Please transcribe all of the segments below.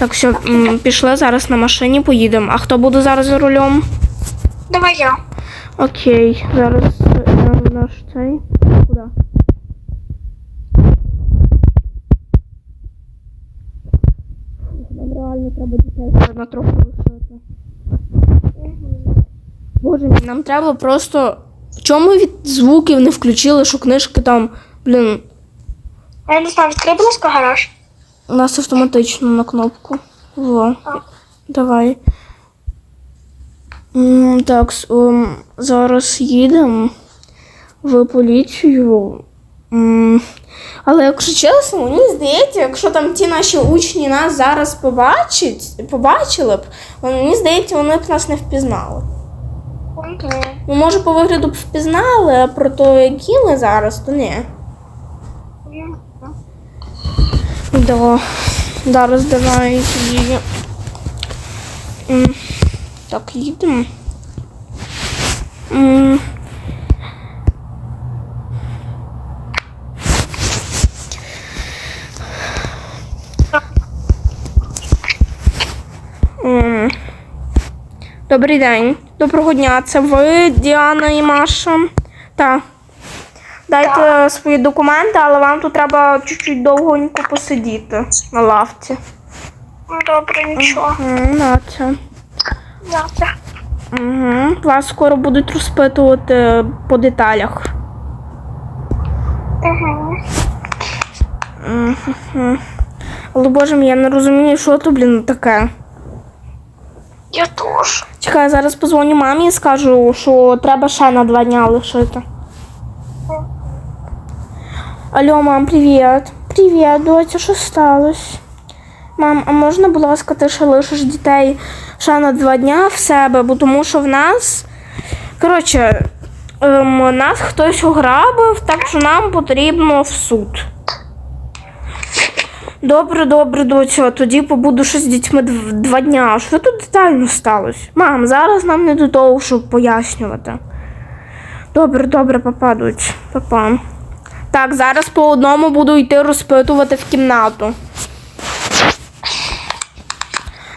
Так, все, м, пішли зараз на машині, поїдемо. А хто буде зараз за рулем? Давай я. Окей, зараз е, наш цей. Куди? Нам реально треба дітей на трохи лишити. Боже мій, нам треба просто. Чому ми від звуків не включили, що книжки там, блін, Я не знаю, відкрий, будь ласка, гараж. У нас автоматично на кнопку. Во. Давай. Так, зараз їдемо в поліцію. Але якщо чесно, мені здається, якщо там ті наші учні нас зараз побачать, побачили б, мені здається, вони б нас не впізнали. Окей. Ну, може, по вигляду б впізнали, а про те, які ми зараз, то ні. Да. Зараз давай її. Так, їдемо. Добрий день. Доброго дня. Це ви, Діана і Маша? Так. Дайте свої документи, але вам тут треба чуть-чуть довгонько посидіти на лавці. Добре, нічого. Угу. Завтра. Угу. Вас скоро будуть розпитувати по деталях. Угу. Угу. Але боже мій, я не розумію, що то, блін, таке. Я теж. Чекай, я зараз позвоню мамі і скажу, що треба ще на два дня лишити. Алло, мам, привіт. Привіт, доця, що сталося? Мам, а можна, будь ласка, ти ще лишиш дітей ще на два дня в себе, бо тому що в нас. Коротше, ем, нас хтось ограбив, так що нам потрібно в суд. Добре, добре, доця, тоді побуду ще з дітьми два дня. Що тут детально сталося? Мам, зараз нам не до того, щоб пояснювати. Добре, добре, папа, доць, папа. Так, зараз по одному буду йти розпитувати в кімнату.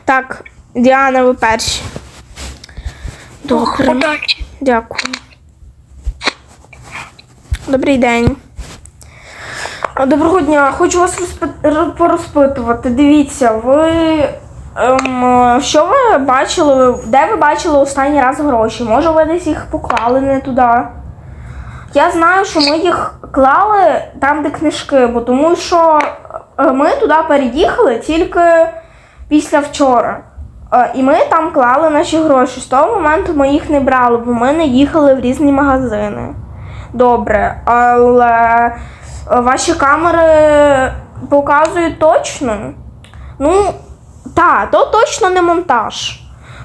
Так, Діана, ви перші. Добре, Удачі. дякую. Добрий день. Доброго дня. Хочу вас розпи- порозпитувати. Дивіться, ви. Ем, що ви бачили? Де ви бачили останній раз гроші? Може, ви десь їх поклали не туди? Я знаю, що ми їх клали там, де книжки, бо тому що е, ми туди переїхали тільки після вчора. Е, І ми там клали наші гроші. З того моменту ми їх не брали, бо ми не їхали в різні магазини. Добре, але е, ваші камери показують точно. Ну, так, то точно не монтаж.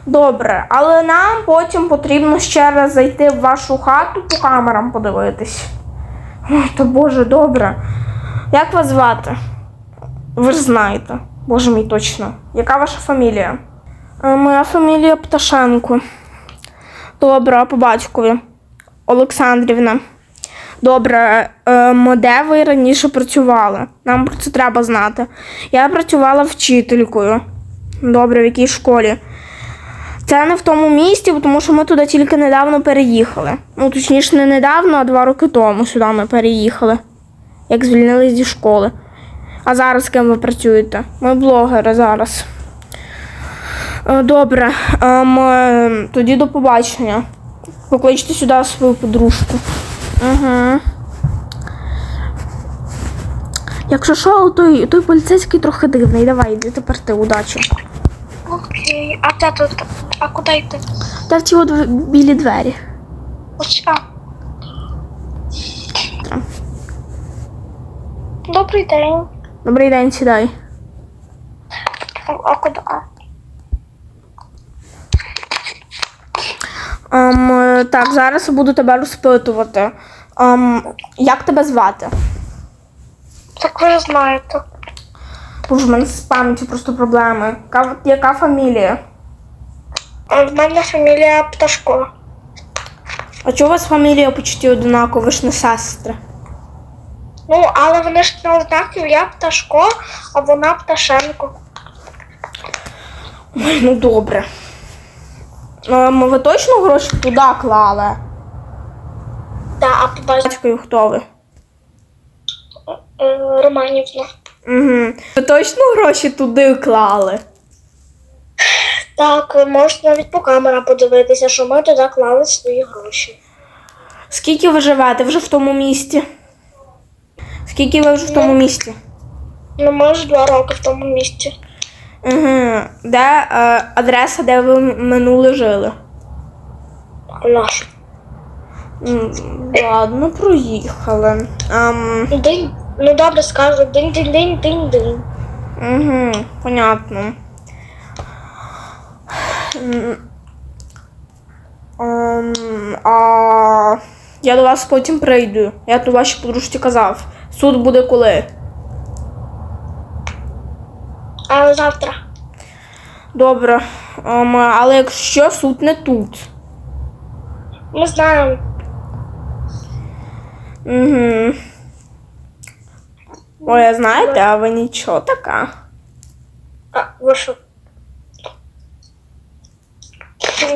Добре, але нам потім потрібно ще раз зайти в вашу хату по камерам подивитись. Ой, то Боже, добре. Як вас звати? Ви ж знаєте. Боже мій точно. Яка ваша фамілія? Е, Моя фамілія Пташенко. Добре, по батькові. Олександрівна. Добре, ем, де ви раніше працювали? Нам про це треба знати. Я працювала вчителькою. Добре, в якій школі? Це не в тому місті, тому що ми туди тільки недавно переїхали. Ну, точніше, не недавно, а два роки тому сюди ми переїхали, як звільнились зі школи. А зараз з ким ви працюєте? Ми блогери зараз. Е, Добре, е, тоді до побачення. Покличте сюди свою подружку. Угу. Якщо що, той, той поліцейський трохи дивний. Давай, йди тепер ти, удачі. Окей. А де тут? А куди йти? Та в ті от білі двері. Ось. А. Добрий день. Добрий день, сідай. А, а куди? Е, так, зараз буду тебе розпитувати. Ем, як тебе звати? Так ви знаєте. Боже, в мене з пам'яттю просто проблеми. Яка, яка фамілія? В мене фамілія Пташко. А чого у вас фамілія почуті одинаково, ви ж не сестри? Ну, але вони ж не однакові, я Пташко, а вона Пташенко. Ой, ну добре. Ем, ви точно гроші туди клали? Да, а побачив Батькою хто ви? е, Романівна. Угу. Точно гроші туди клали? Так, ви можете навіть по камерам подивитися, що ми туди клали свої гроші. Скільки ви живете вже в тому місті? Скільки ви вже в тому місті? Ну, ми ж два роки в тому місці. Угу. Де е, адреса, де ви минуле жили? Наш. М, Ладно, проїхали. Ем, День. Ну добре скажу. День, день, день, день, день. Угу, понятно. Ем, а я до вас потім прийду. Я до вашій подружці казав. Суд буде коли? А завтра. Добре. Ем, але якщо суд не тут. Ми знаємо. Угу. Ой, а знаєте, а ви нічого така. А, ви що?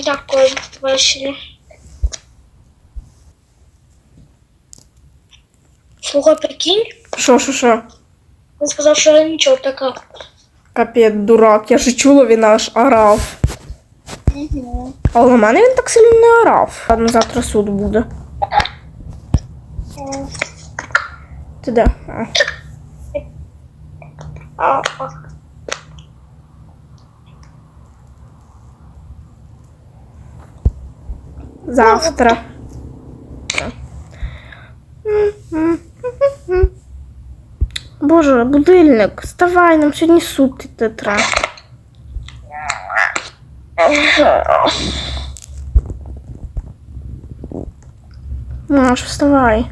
Дякую, ввечері. Слухай, прикинь, Що, що, що? він сказав, що я нічого така. Капець, дурак, я ж чула, він аж орав. Але на мене він так сильно не орав. Ладно, завтра суд буде. Ти де? А. Завтра. Боже, будильник, вставай, нам сьогодні суд іти треба. Маш, вставай.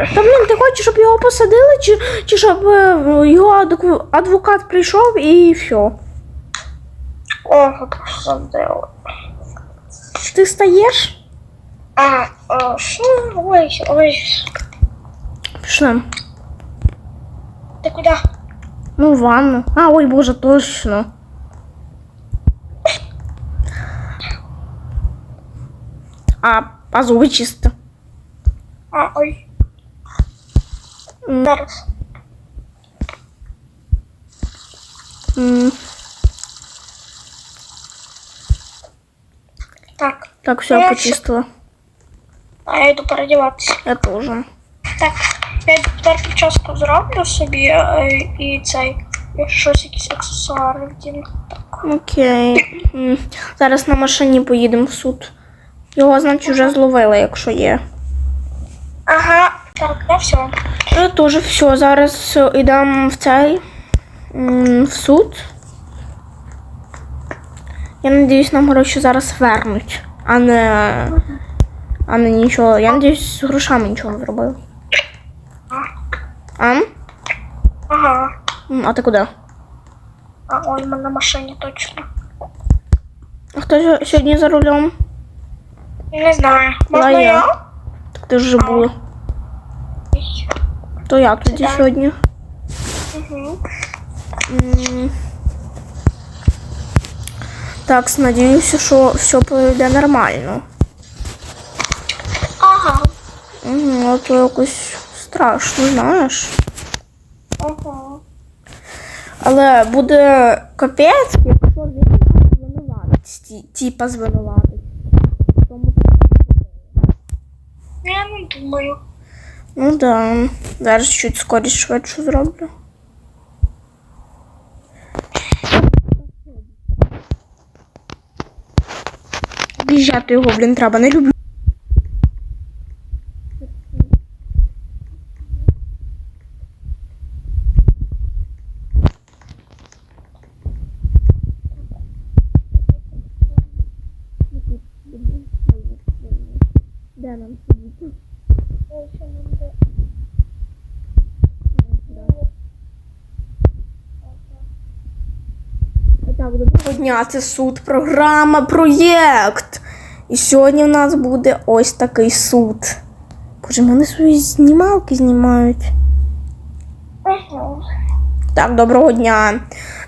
Та блін, ти хочеш, щоб його посадили, чи, чи щоб е, його адвоку- адвокат прийшов і все? О, посадили. Ти стаєш? А, а, що? Ой, ой. Пішли. Ти куди? Ну, в ванну. А, ой, боже, точно. А, а зуби чисто. А, ой. Зараз. Так, Так, все, Я почистила. а я йду переодіватися. Я теж. Так, я тепер прическу зроблю собі і цей. І щось якісь аксесуари вдіну. Окей. Зараз на машині поїдемо в суд. Його, значить, вже зловили, якщо є. Ага, так, ну все. Теж все. Зараз е, йдемо в цей в суд. Я надіюсь, нам гроші зараз вернуть, а не, а не нічого. Я надіюсь, з грошами нічого не зробив. А? Ага. А ти куди? А ми на машині точно. А хто сьо- сьогодні за рулем? Не знаю. Можна я? Так ти ж була. То я тоді Сідай. сьогодні. Угу. Так, надіюся, що все пройде нормально. Ага. Угу, а то якось страшно, знаєш. Ага. Але буде капець, якщо він нас звинуватить. Тіпа звинуватить. Тому Я не думаю. Ну да. Зараз чуть скоріше швидше зроблю. Біжати його, блін, треба, не люблю. Це суд, програма, проєкт. І сьогодні в нас буде ось такий суд. Боже, вони свої знімалки знімають. Так, доброго дня.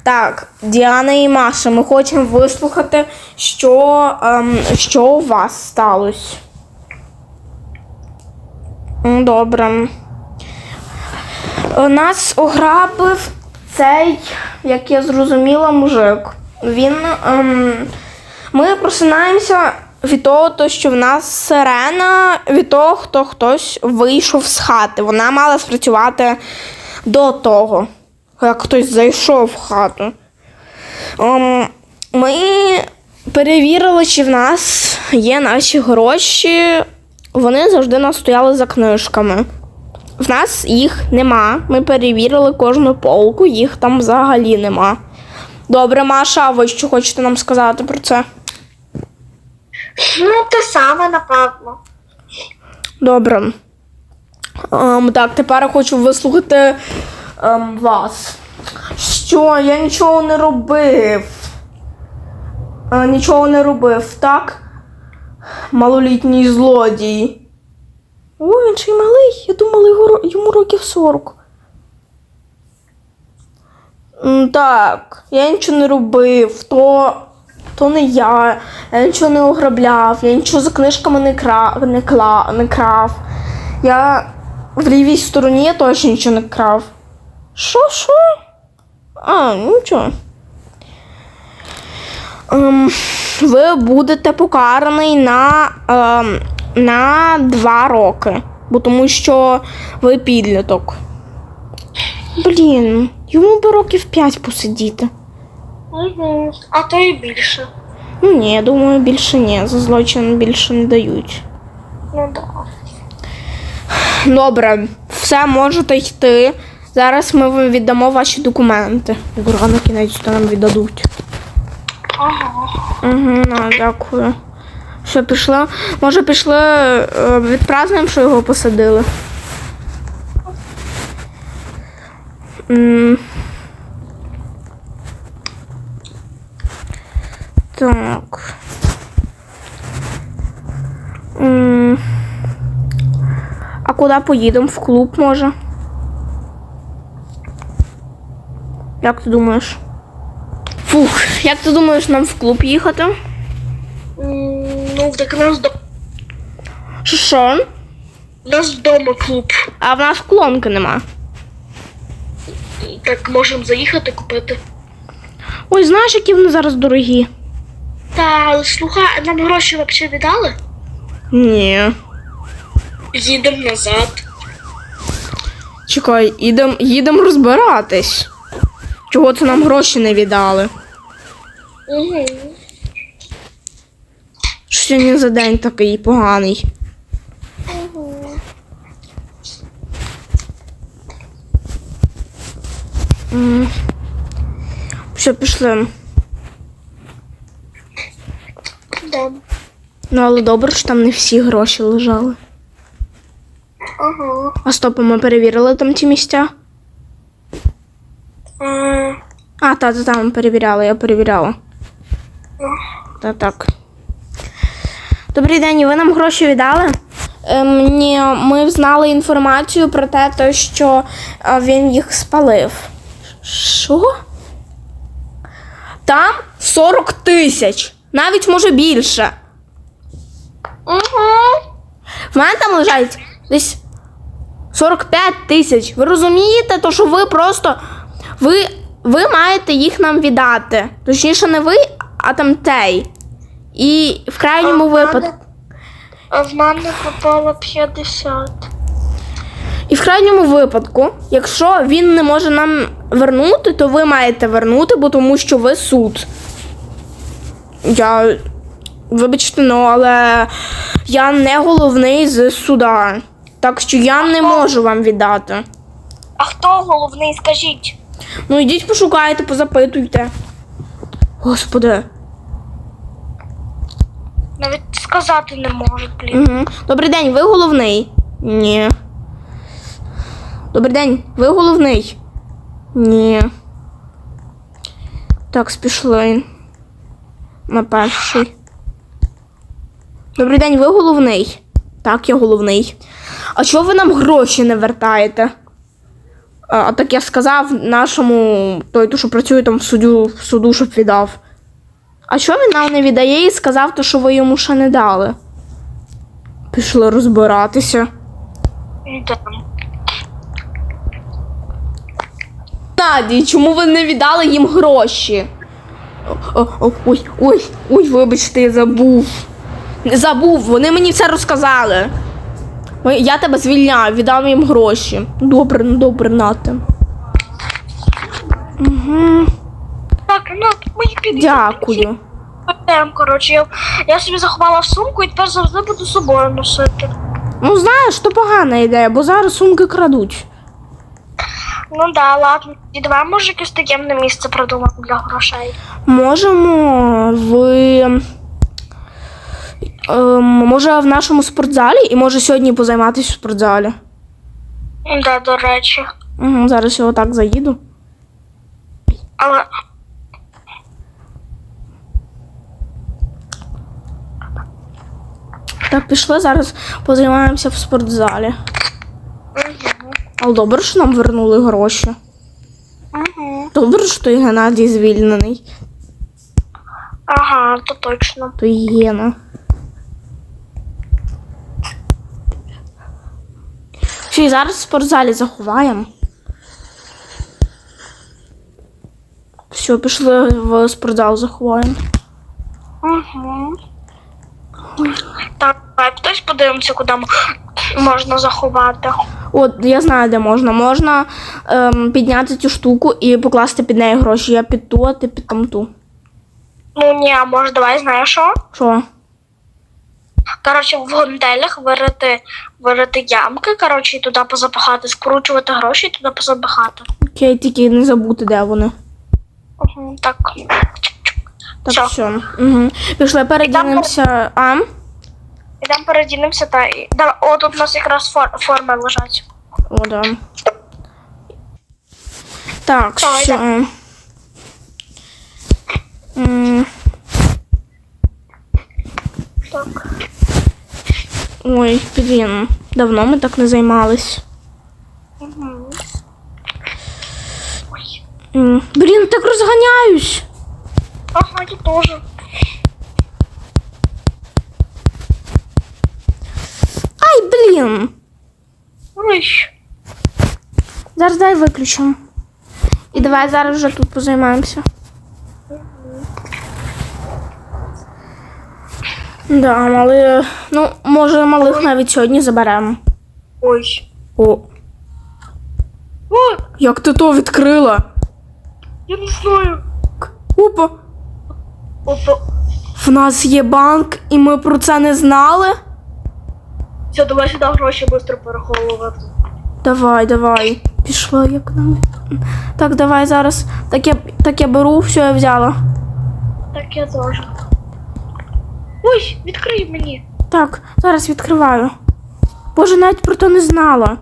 Так, Діана і Маша, ми хочемо вислухати, що, ем, що у вас сталося. Добре. Нас ограбив цей, як я зрозуміла, мужик. Він. Ем, ми просинаємося від того, то, що в нас сирена, від того, хто хтось вийшов з хати. Вона мала спрацювати до того, як хтось зайшов в хату. Ем, ми перевірили, чи в нас є наші гроші. Вони завжди нас стояли за книжками. В нас їх нема. Ми перевірили кожну полку, їх там взагалі нема. Добре, Маша, а ви що хочете нам сказати про це? Ну, те саме, напевно. Добре. Ем, так, тепер я хочу вислухати ем, вас. Що? Я нічого не робив. Е, нічого не робив, так? Малолітній злодій. Ой, він ще й малий. Я думала, його, йому років 40. Так, я нічого не робив, то, то не я. Я нічого не ограбляв, я нічого за книжками не, кра... не, кла... не крав. Я в лівій стороні я точно нічого не крав. Що, що? А, нічого. Ем, ви будете покараний на, ем, на два роки. Бо тому що ви підліток. Блін, йому би років 5 посидіти. Угу. А то і більше. Ну ні, я думаю, більше ні. За злочин більше не дають. Ну да. Добре, все можете йти. Зараз ми вам віддамо ваші документи. На кінець то нам віддадуть. Ага. Угу, на, дякую. Що, пішли? Може, пішли е, відпразнуємо, що його посадили. М. Так. А куди поїдемо? В клуб може? Як ти думаєш? Фух, як ти думаєш нам в клуб їхати? Ну, так у нас, до... Що? у нас вдома клуб. А в нас клонки нема. Так можемо заїхати купити. Ой, знаєш, які вони зараз дорогі? Та, слухай, а нам гроші взагалі віддали? Ні. Їдемо назад. Чекай, їдемо їдем розбиратись. Чого це нам гроші не віддали? Угу. Що сьогодні за день такий поганий. М. Що пішли? Да. Ну, але добре, що там не всі гроші лежали. Ага. А стоп, ми перевірили там ті місця? А, А, та, та, та, ми перевіряли, я перевіряла. Та так. Добрий день, ви нам гроші віддали? Ем, ні, ми знали інформацію про те, то, що е, він їх спалив. Що? Там 40 тисяч. Навіть може більше. Угу. В мене там лежать десь 45 тисяч. Ви розумієте, то що ви просто. Ви, ви маєте їх нам віддати. Точніше, не ви, а там той. І в крайньому випадку. А в мене попало 50. І в крайньому випадку, якщо він не може нам вернути, то ви маєте вернути, бо тому що ви суд. Я. Вибачте, ну, але я не головний з суда. Так що я не можу вам віддати. А хто головний, скажіть? Ну йдіть пошукайте, позапитуйте. Господи. Навіть сказати не можуть, блін. Угу. Добрий день, ви головний? Ні. Добрий день, ви головний? Ні. Так, спішли. На перший. Добрий день, ви головний? Так, я головний. А чого ви нам гроші не вертаєте? А, а так я сказав нашому, той, то, що працює там в суду, в суду, щоб віддав. А що він нам не віддає і сказав, то, що ви йому ще не дали? Пішли розбиратися. Да. Наді, чому ви не віддали їм гроші? Ой, ой, ой, вибачте, я забув. Забув, вони мені все розказали. Я тебе звільняю, віддам їм гроші. Добре, ну добре, нате. Угу, Так, ну мої підійдемо. дякую. Коротше, я, я собі заховала в сумку і тепер завжди буду з собою носити. Ну, знаєш, то погана ідея, бо зараз сумки крадуть. Ну да, ладно. І давай може якесь таємне місце придумати для грошей. Можемо в. Ем, може, в нашому спортзалі і може сьогодні позайматися в спортзалі. Да, до речі. Угу, зараз я отак заїду. Але Так, пішли, зараз позаймаємося в спортзалі. Угу. Але добре, що нам вернули гроші. Угу. Добре, що той Геннадій звільнений. Ага, то точно. Той Гена. Ще й зараз в спортзалі заховаємо. Все, пішли в спортзал заховаємо. Угу. Так, давай подивимося, куди можна заховати. От, я знаю, де можна. Можна ем, підняти цю штуку і покласти під неї гроші. Я під ту, а ти під тамту. Ну ні, а може давай знаєш що? Що? Коротше, в гантелях вирити, вирити ямки, коротше, і туди позапихати, скручувати гроші і туди позапихати. Окей, тільки не забути, де вони. Угу, так. Так, все. Угу. Пішли, передінемося. А? Ідемо передінемося та і. Да, о, тут у нас якраз фор... форми лежать. О, да. Так, Давай, все. М, Так. Ой, блін. Давно ми так не займались. Угу. Ой. Блін, так розганяюсь. Ага, я теж. Блін. Ой. Зараз дай виключимо. І давай зараз вже тут позаймаємося. Да, мали. Ну, може, малих навіть сьогодні заберемо. Ой. О, О, як ти то відкрила? я не знаю. Опа, Опа. в нас є банк, і ми про це не знали. Все, давай сюди гроші швидко переховувати. Давай, давай. Пішла як нам. Так, давай зараз. Так я, так я беру, все я взяла. Так я теж. Ой, відкрий мені. Так, зараз відкриваю. Боже, навіть про то не знала.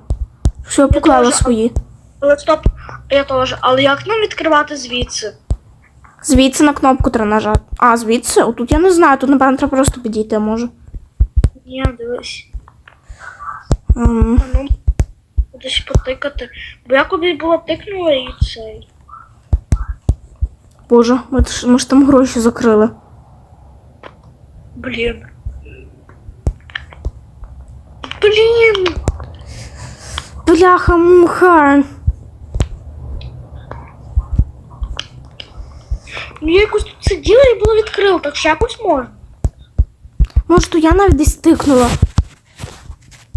Що я поклала теж. свої. Але стоп, я теж. Але як нам відкривати звідси? Звідси на кнопку треба нажати. А, звідси? Отут я не знаю, тут, напевно, треба просто підійти може. Ні, дивись. Ем, А ну, кудись потикати. Бо я кудись була тикнула і цей. Боже, ми, ж- ми ж там гроші закрили. Блін. Блін! Бляха, муха. Ну я якось тут сиділа і було відкрила, так що якось можна. Може, то я навіть десь тикнула.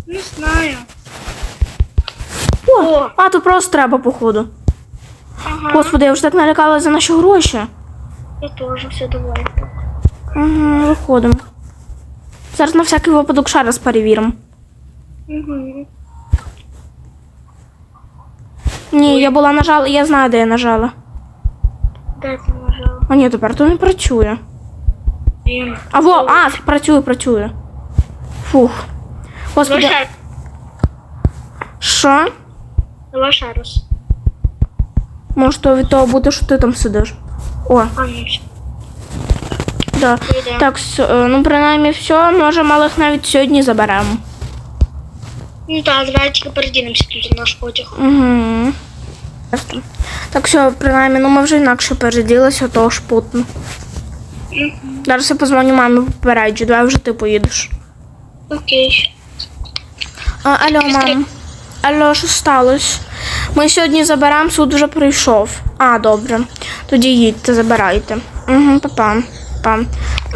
Не знаю. О, О. а то просто треба, походу. Ага. Господи, я вже так налякала за наші гроші. Я теж все давай. Угу, виходимо. Зараз на всякий випадок ще раз перевіримо. Угу. Ні, я була нажала, я знаю, де я нажала. Де ти нажала? А ні, тепер то не працює. Блін. А во, а, працює, працює. Фух. Господи, ще, що? давай ще раз. Може, то від того бути, що ти там сидиш. О, А, ні, все. да. Прийде. Так, с- е, ну принаймні все, може малих навіть сьогодні заберемо. Ну так, давай тільки передінемося тут на наш потяг. Угу. Так все, принаймні, ну ми вже інакше переділися, то ж путно. Зараз я позвоню мамі попереджу, давай вже ти поїдеш. Окей. А, алло, мам. Алло, що сталося? Ми сьогодні заберемо, суд вже прийшов. А, добре. Тоді їдьте, забирайте. Угу, папа. Па.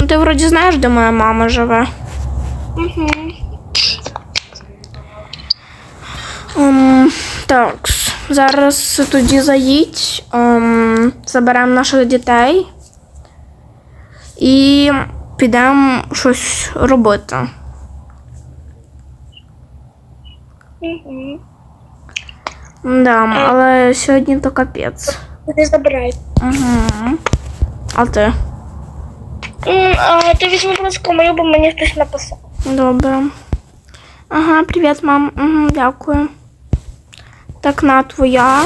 Ну ти вроді знаєш, де моя мама живе. Угу. Ем, так, зараз тоді заїдь, ем, заберемо наших дітей і підемо щось робити. Угу. Да, але сьогодні то капець. Ти забирай. Угу. А ти? М, А ти візьми, будь ласка, мою, бо мені хтось написав. Добре. Ага, привіт, мам. Угу, дякую. Так, на твоя.